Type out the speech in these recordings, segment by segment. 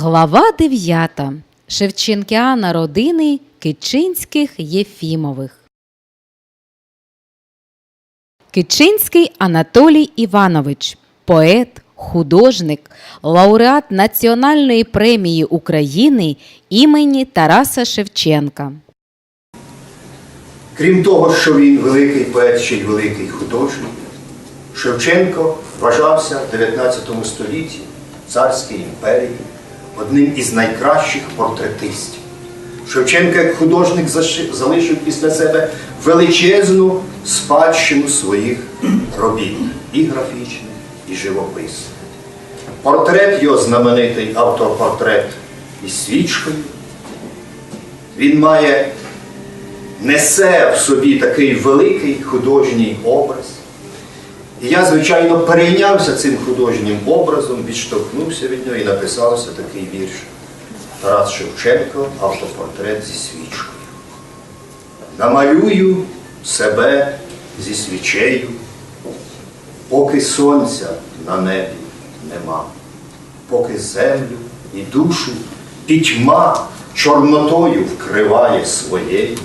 Глава 9. Шевченкіана родини Кичинських Єфімових. Кичинський Анатолій Іванович, поет, художник, лауреат Національної премії України імені Тараса Шевченка. Крім того, що він великий поет, ще й великий художник, Шевченко вважався в 19 столітті в царській імперії одним із найкращих портретистів. Шевченко як художник залишив після себе величезну спадщину своїх робіт і графічних, і живописних. Портрет його знаменитий автопортрет із свічкою. Він має несе в собі такий великий художній образ. І я, звичайно, перейнявся цим художнім образом, відштовхнувся від нього і написався такий вірш. Тарас Шевченко, автопортрет зі свічкою. Намалюю себе зі свічею, поки сонця на небі нема, поки землю і душу пітьма чорнотою вкриває своєю,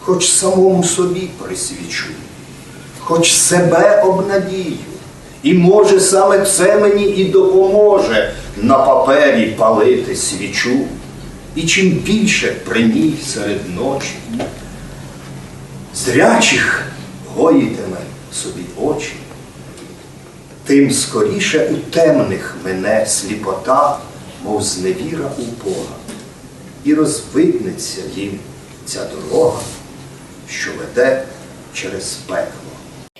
хоч самому собі присвічую, хоч себе обнадію, і може саме це мені і допоможе на папері палити свічу, і чим більше при ній серед ночі зрячих гоїтиме собі очі, тим скоріше у темних мене сліпота, мов зневіра у Бога, і розвиднеться їм ця дорога, що веде через пекло.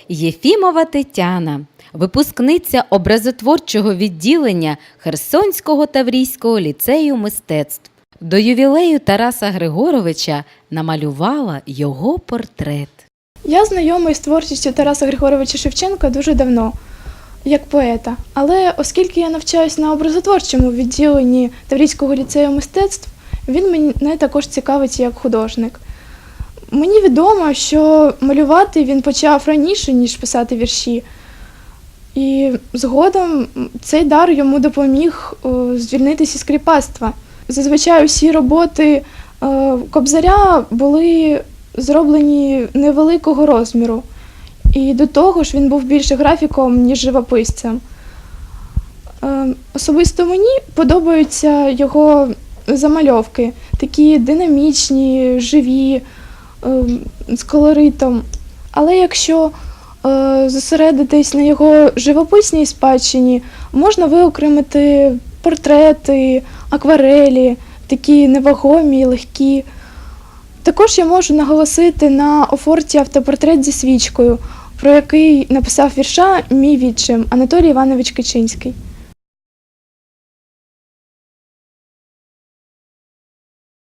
Єфімова Тетяна, випускниця образотворчого відділення Херсонського Таврійського ліцею мистецтв. До ювілею Тараса Григоровича намалювала його портрет. Я знайомий з творчістю Тараса Григоровича Шевченка дуже давно, як поета. Але оскільки я навчаюсь на образотворчому відділенні Таврійського ліцею мистецтв, він мене також цікавить як художник. Мені відомо, що малювати він почав раніше, ніж писати вірші. І згодом цей дар йому допоміг звільнитися з кріпацтва. Зазвичай усі роботи е, Кобзаря були зроблені невеликого розміру. І до того ж він був більше графіком, ніж живописцем. Е, Особисто мені подобаються його замальовки, такі динамічні, живі, з колоритом. Але якщо е, зосередитись на його живописній спадщині, можна виокремити портрети, акварелі, такі невагомі, легкі. Також я можу наголосити на офорті автопортрет зі свічкою, про який написав вірша мій відчим Анатолій Іванович Кичинський.